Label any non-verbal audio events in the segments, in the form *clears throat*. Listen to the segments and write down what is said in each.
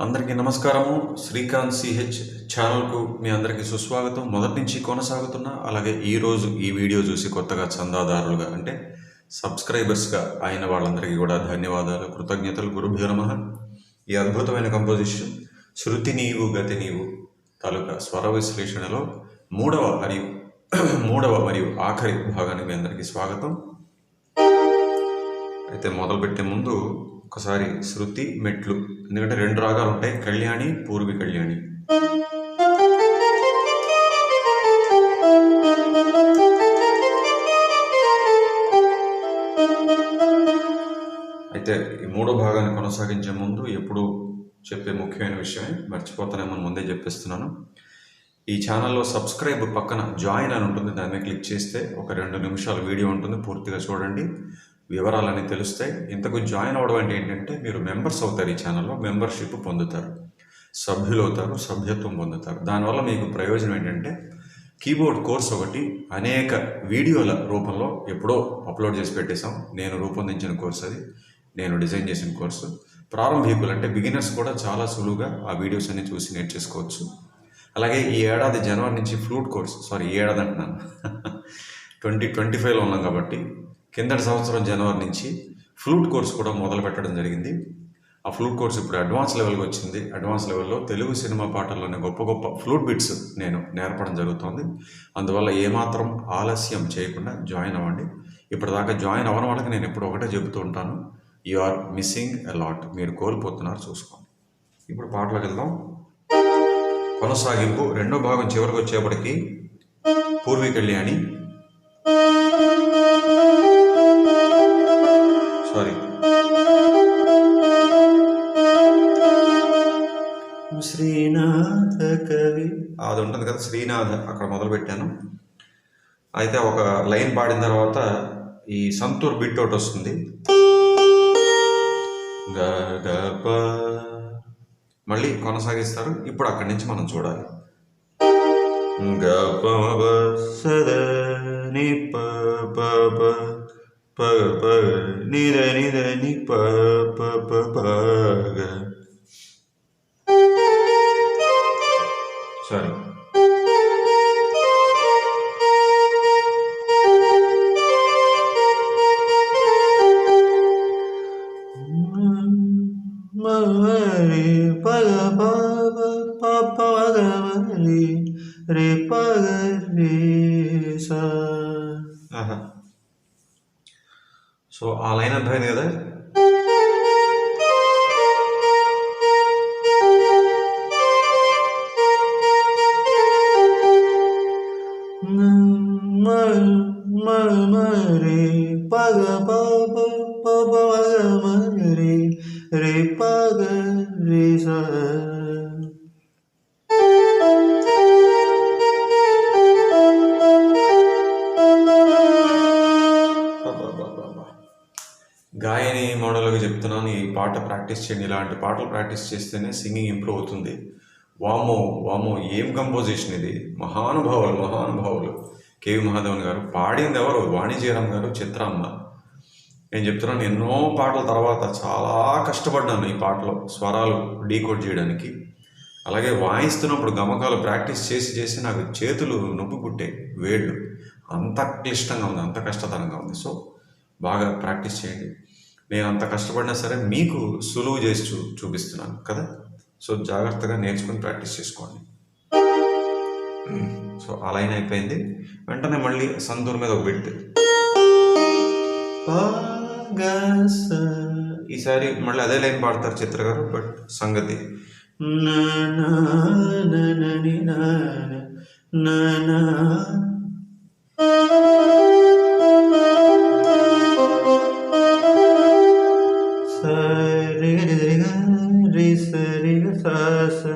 అందరికీ నమస్కారము. శ్రీకాంత్ సిహెచ్ ఛానల్కు మీ అందరికీ సుస్వాగతం. మొదటి నుంచి కొనసాగుతున్న అలాగే ఈరోజు ఈ వీడియో చూసి కొత్తగా చందాదారులుగా అంటే సబ్స్క్రైబర్స్గా అయిన వాళ్ళందరికీ కూడా ధన్యవాదాలు. కృతజ్ఞతలు. గురుభ్యో నమ. ఈ అద్భుతమైన కంపోజిషన్ శృతి నీవు గతి నీవు తాలూకా స్వర విశ్లేషణలో మూడవ మరియు *clears throat* మూడవ మరియు ఆఖరి భాగానికి మీ అందరికీ స్వాగతం. అయితే మొదలుపెట్టే ముందు ఒకసారి శృతి మెట్లు. ఎందుకంటే రెండు రాగాలు ఉంటాయి కళ్యాణి పూర్వి కళ్యాణి. అయితే ఈ మూడో భాగాన్ని కొనసాగించే ముందు ఎప్పుడు చెప్పే ముఖ్యమైన విషయమే మర్చిపోతానేమో ముందే చెప్పేస్తున్నాను. ఈ ఛానల్లో సబ్స్క్రైబ్ పక్కన జాయిన్ అని ఉంటుంది దాన్ని క్లిక్ చేస్తే ఒక రెండు నిమిషాల వీడియో ఉంటుంది పూర్తిగా చూడండి. వివరాలన్నీ తెలుస్తాయి ఇంతకు జాయిన్ అవ్వడం అంటే ఏంటంటే మీరు మెంబర్స్ అవుతారు ఈ ఛానల్లో మెంబర్షిప్ పొందుతారు. సభ్యులు అవుతారు సభ్యత్వం పొందుతారు. దానివల్ల మీకు ప్రయోజనం ఏంటంటే కీబోర్డ్ కోర్స్ ఒకటి అనేక వీడియోల రూపంలో ఎప్పుడో అప్లోడ్ చేసి పెట్టేశాం. నేను రూపొందించిన కోర్స్ అది నేను డిజైన్ చేసిన కోర్సు. ప్రారంభికులు అంటే బిగినర్స్ కూడా చాలా సులువుగా ఆ వీడియోస్ అన్ని చూసి నేర్చేసుకోవచ్చు అలాగే ఈ ఏడాది జనవరి నుంచి ఫ్లూట్ కోర్స్ సారీ ఈ ఏడాది అంటున్నాను. *laughs* ట్వంటీ ట్వంటీ ఫైవ్లో ఉన్నాం కాబట్టి కిందటి సంవత్సరం జనవరి నుంచి ఫ్లూట్ కోర్స్ కూడా మొదలు పెట్టడం జరిగింది. ఆ ఫ్లూట్ కోర్స్ ఇప్పుడు అడ్వాన్స్ లెవెల్కి వచ్చింది. అడ్వాన్స్ లెవెల్లో తెలుగు సినిమా పాటల్లోనే గొప్ప గొప్ప ఫ్లూట్ బిట్స్ నేను నేర్పడం జరుగుతుంది. అందువల్ల ఏమాత్రం ఆలస్యం చేయకుండా జాయిన్ అవ్వండి. ఇప్పటిదాకా జాయిన్ అవ్వని వాళ్ళకి నేను ఎప్పుడు ఒకటే చెబుతూ ఉంటాను. యు ఆర్ మిస్సింగ్ అలాట్ మీరు కోల్పోతున్నారు చూసుకోండి. ఇప్పుడు పాటలోకి వెళ్దాం. కొనసాగింపు రెండో భాగం చివరికి వచ్చేప్పటికి పూర్వీ కళ్యాణి అది ఉంటుంది కదా శ్రీనాథ్ అక్కడ మొదలుపెట్టాను. అయితే ఒక లైన్ పాడిన తర్వాత ఈ సంతూర్ బిట్ ఒకటి వస్తుంది. మళ్ళీ కొనసాగిస్తారు. ఇప్పుడు అక్కడి నుంచి మనం చూడాలి. గ ప మ ప ని ప ప ప సో ఆ లైన్ అర్థమైంది కదా? గాయని మోడల్గా చెప్తున్నాను. ఈ పాట ప్రాక్టీస్ చేయండి. ఇలాంటి పాటలు ప్రాక్టీస్ చేస్తేనే సింగింగ్ ఇంప్రూవ్ అవుతుంది. వామో వామో ఏం కంపోజిషన్ ఇది? మహానుభావులు మహానుభావులు. కేవి మహాదేవన్ గారు పాడింది ఎవరు? వాణిజ్యరాం గారు చిత్రామ్మ. నేను చెప్తున్నాను ఎన్నో పాటల తర్వాత చాలా కష్టపడ్డాను ఈ పాటలో స్వరాలు డీకోడ్ చేయడానికి. అలాగే వాయిస్తున్నప్పుడు గమకాలు ప్రాక్టీస్ చేసి చేసి నాకు చేతులు నొప్పి పుట్టాయి వేళ్ళు. అంత క్లిష్టంగా ఉంది అంత కష్టతరంగా ఉంది. సో బాగా ప్రాక్టీస్ చేయండి. నేను అంత కష్టపడినా సరే మీకు సులువు చేసి చూ చూపిస్తున్నాను కదా సో జాగ్రత్తగా నేర్చుకుని ప్రాక్టీస్ చేసుకోండి సో ఆ లైన్ అయిపోయింది వెంటనే మళ్ళీ సంతూర్ మీద ఒక బిట్ ఈసారి మళ్ళీ అదే లైన్ పాడతారు చిత్ర గారు బట్ సంగతి నా నా సరి గ సా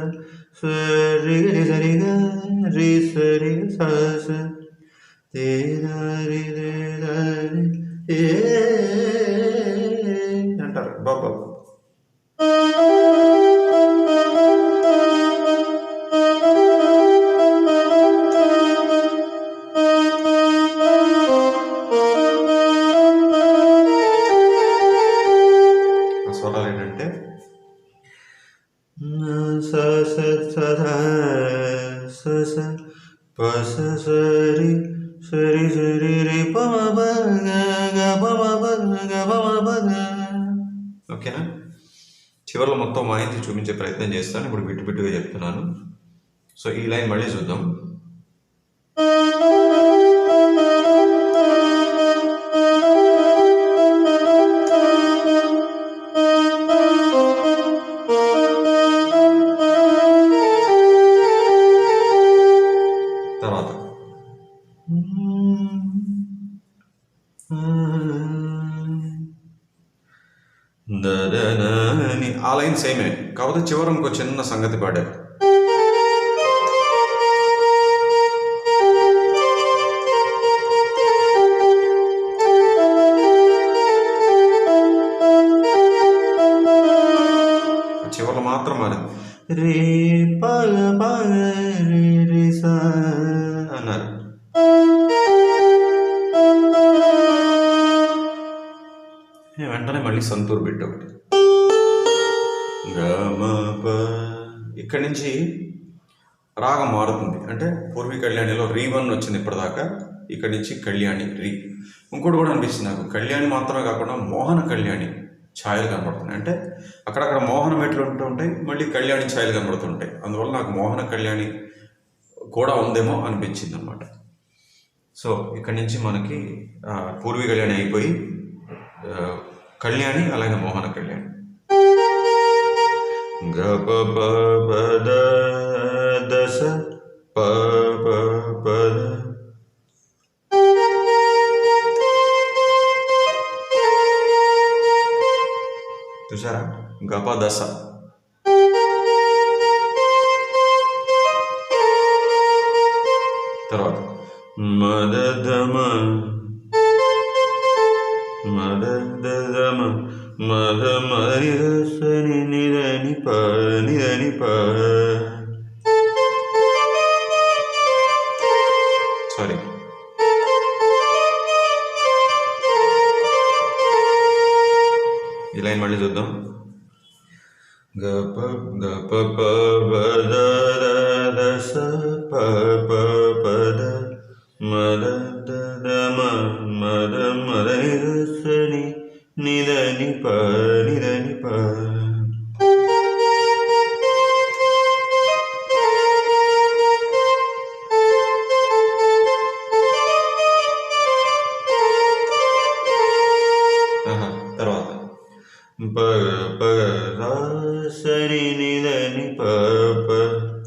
స సరి గరి సరి గ రి సరి ఓకేనా చివరిలో మొత్తం వాయించి చూపించే ప్రయత్నం చేస్తాను. ఇప్పుడు బిట్టు బిట్టుగా చెప్తున్నాను. సో ఈ లైన్ మళ్ళీ చూద్దాం. ఆ లైన్ సేమే కాకపోతే చివరి ఇంకో చిన్న సంగతి పాడారు చివరిలో మాత్రం మారింది రే బాగా మారుతుంది. అంటే పూర్వీ కళ్యాణిలో రీ వన్ వచ్చింది ఇప్పటిదాకా. ఇక్కడి నుంచి కళ్యాణి రీ. ఇంకోటి కూడా అనిపిస్తుంది నాకు. కళ్యాణి మాత్రమే కాకుండా మోహన కళ్యాణి ఛాయలు కనబడుతున్నాయి. అంటే అక్కడక్కడ మోహన మెట్లు ఉంటూ ఉంటాయి? మళ్ళీ కళ్యాణి ఛాయలు కనబడుతుంటాయి అందువల్ల నాకు మోహన కళ్యాణి కూడా ఉందేమో అనిపించింది అనమాట సో ఇక్కడి నుంచి మనకి పూర్వీ కళ్యాణి అయిపోయి కళ్యాణి అలాగే మోహన కళ్యాణి. గబ ప ప ప ద. చూసారా గప దశ తర్వాత మదదమ మదదమ మద మరిసని ఈ లైన్ మళ్ళీ చూద్దాం. గ ప గ ప ప ద ద ద స ప ప ప ద మ ద ద ద మ మ మద ని ద స ని ని ద ని ప ప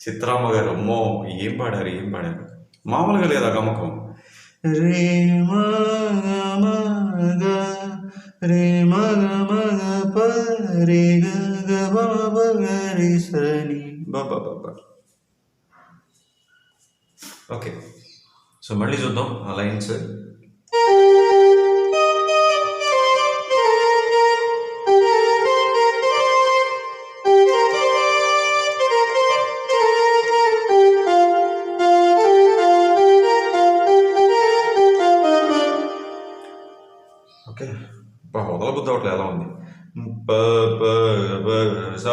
చిత్రామ్మ గారు అమ్మో ఏం పాడారు ఏం పాడారు? మామూలుగా లేదా గమకం? రే మ గ మ గ రే మ గ మ గ ప బాబా బాబా ఓకే. సో మళ్ళీ చూద్దాం ఆ లైన్స్. బా వదల ఎలా ఉంది? ప ప ప స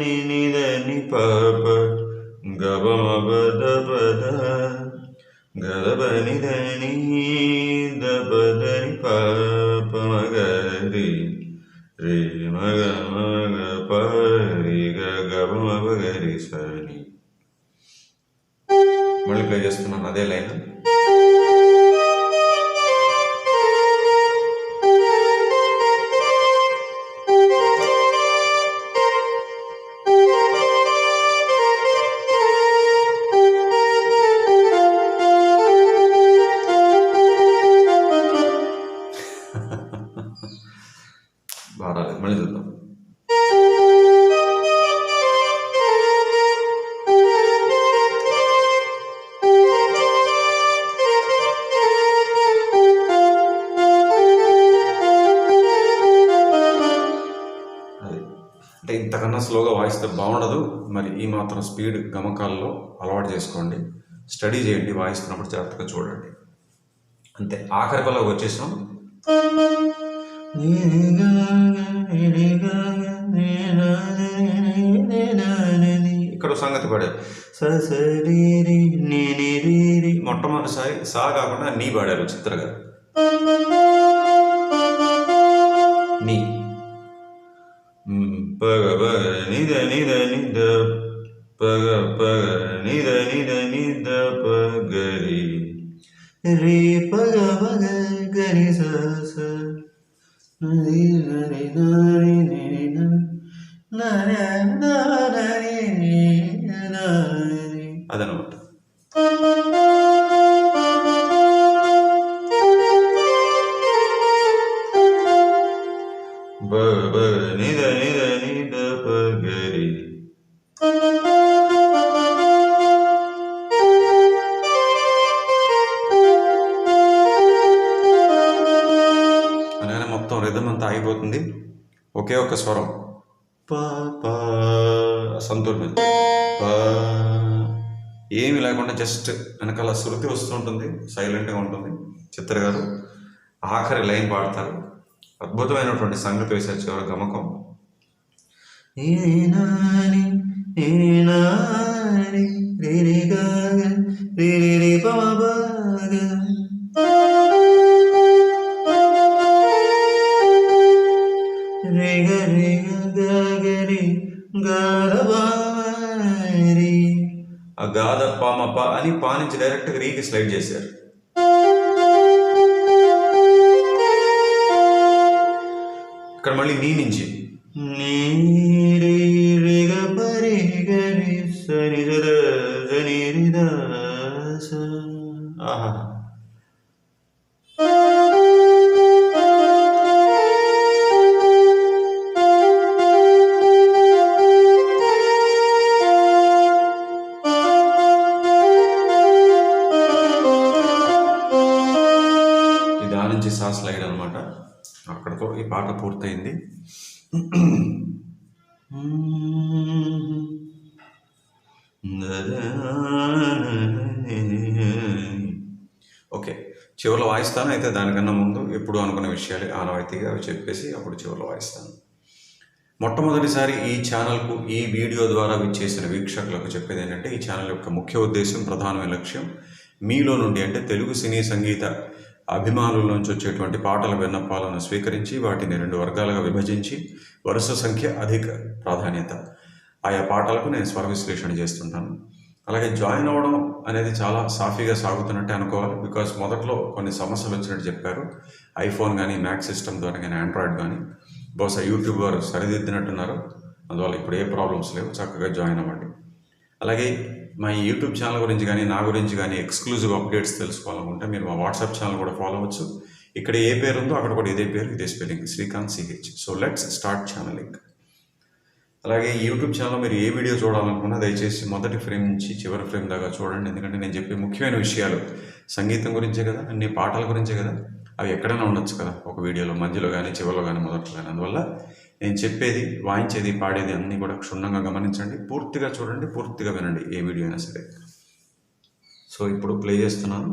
ని ని ని ప ప గబ బ మ ప ద ప ద గ ని ద ని ద ప ద ని ప ప మ గ రి రి మ గ మ ప రి గ గ బ గ రి స ని. మళ్ళీ ప్లే చేస్తున్నాను అదే లైన్ స్లోగా వాయిస్తే బాగుండదు. మరి ఈ మాత్రం స్పీడ్ గమకాల్లో అలవాటు చేసుకోండి. స్టడీ చేయండి. వాయిస్తున్నప్పుడు జాగ్రత్తగా చూడండి. అంతే. ఆఖరి పల్లకి వచ్చేసాం. ఇక్కడ సంగతి పడే మొట్టమొదటిసారి సా కాకుండా నీ పాడారు చిత్ర గారు. నీ. நித நித நித பக பக நித நித நித பகரி. ரே பக பக கரி ச நரி అంతా ఆగిపోతుంది ఒకే ఒక స్వరం. ప ప సంతూర్ ప ఏమి లేకుండా జస్ట్ వెనకాల శృతి వస్తూ ఉంటుంది సైలెంట్గా ఉంటుంది. చిత్ర గారు ఆఖరి లైన్ పాడతారు. అద్భుతమైనటువంటి సంగతి వేశారు చివరి గమకం. ఈనాని ఈనాని ఆ ప అని పా నుంచి డైరెక్ట్గా రీకి స్లైడ్ చేశారు. ఇక్కడ మళ్ళీ నీ నుంచి. నీరి పాట పూర్తయింది. ఓకే చివరిలో వాయిస్తాను. అయితే దానికన్నా ముందు ఎప్పుడు అనుకున్న విషయాలు ఆనవాయితీగా అవి చెప్పేసి అప్పుడు చివరిలో వాయిస్తాను. మొట్టమొదటిసారి ఈ ఛానల్కు ఈ వీడియో ద్వారా విచ్చేసిన వీక్షకులకు చెప్పేది ఏంటంటే ఈ ఛానల్ యొక్క ముఖ్య ఉద్దేశం ప్రధానమైన లక్ష్యం మీలో నుండి అంటే తెలుగు సినీ సంగీత అభిమానుల నుంచి వచ్చేటువంటి పాటల విన్నపాలను స్వీకరించి వాటిని రెండు వర్గాలుగా విభజించి వరుస సంఖ్య అధిక ప్రాధాన్యత. ఆయా పాటలకు నేను స్వర విశ్లేషణ చేస్తుంటాను. అలాగే జాయిన్ అవ్వడం అనేది చాలా సాఫీగా సాగుతున్నట్టే అనుకోవాలి. బికాస్ మొదట్లో కొన్ని సమస్యలు వచ్చినట్టు చెప్పారు. ఐఫోన్ కానీ మ్యాక్ సిస్టమ్ ద్వారా కానీ ఆండ్రాయిడ్ కానీ బహుశా యూట్యూబ్ వారు సరిదిద్దినట్టున్నారు. అందువల్ల ఇప్పుడు ఏ ప్రాబ్లమ్స్ లేవు. చక్కగా జాయిన్ అవ్వండి. అలాగే మా యూట్యూబ్ ఛానల్ గురించి కానీ నా గురించి కానీ ఎక్స్క్లూజివ్ అప్డేట్స్ తెలుసుకోవాలనుకుంటే మీరు మా వాట్సాప్ ఛానల్ కూడా ఫాలో అవ్వచ్చు. ఇక్కడ ఏ పేరు ఉందో అక్కడ కూడా ఇదే పేరు ఇదే spelling Srikanth CH so let's start channelling అలాగే యూట్యూబ్ ఛానల్లో మీరు ఏ వీడియో చూడాలనుకున్నా దయచేసి మొదటి ఫ్రేమ్ నుంచి చివరి ఫ్రేమ్ దాకా చూడండి. ఎందుకంటే నేను చెప్పే ముఖ్యమైన విషయాలు సంగీతం గురించే కదా అన్ని పాటల గురించే కదా అవి ఎక్కడైనా ఉండొచ్చు కదా ఒక వీడియోలో మధ్యలో కానీ చివరిలో కానీ మొదట్లో కానీ. అందువల్ల నేను చెప్పేది వాయించేది పాడేది అన్నీ కూడా క్షుణ్ణంగా గమనించండి. పూర్తిగా చూడండి పూర్తిగా వినండి ఏ వీడియో అయినా సరే. సో ఇప్పుడు ప్లే చేస్తున్నాను.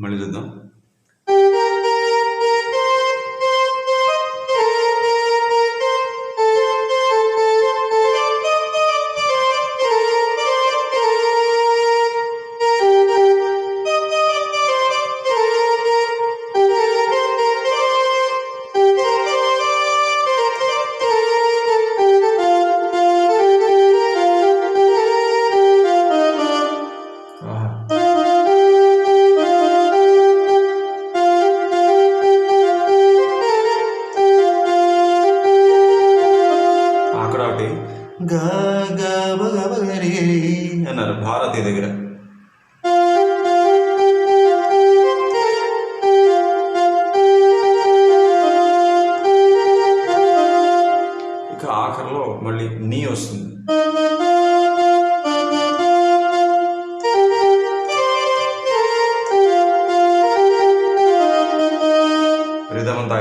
మళ్ళీ చూద్దాం.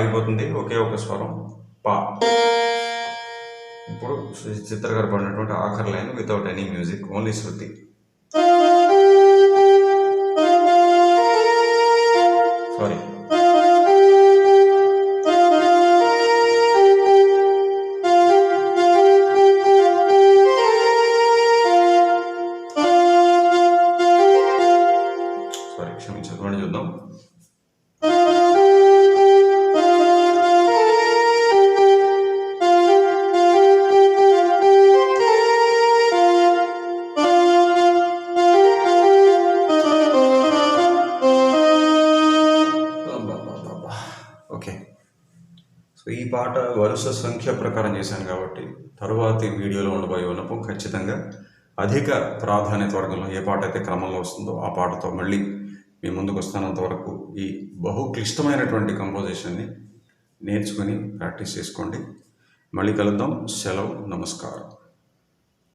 ఆగిపోతుంది. ఒకే ఒక స్వరం పా. ఇప్పుడు చిత్ర గారు పడినటువంటి ఆఖరి line without any music only శృతి. సారీ సారీ పాట వరుస సంఖ్య ప్రకారం చేశాను కాబట్టి తరువాతి వీడియోలో ఉండబోయే ఉన్నప్పుడు ఖచ్చితంగా అధిక ప్రాధాన్యత వర్గంలో ఏ పాట అయితే క్రమంలో వస్తుందో ఆ పాటతో మళ్ళీ మీ ముందుకు వస్తానంత వరకు ఈ బహు క్లిష్టమైనటువంటి కంపోజిషన్ని నేర్చుకొని ప్రాక్టీస్ చేసుకోండి. మళ్ళీ కలుద్దాం. సెలవు. నమస్కారం.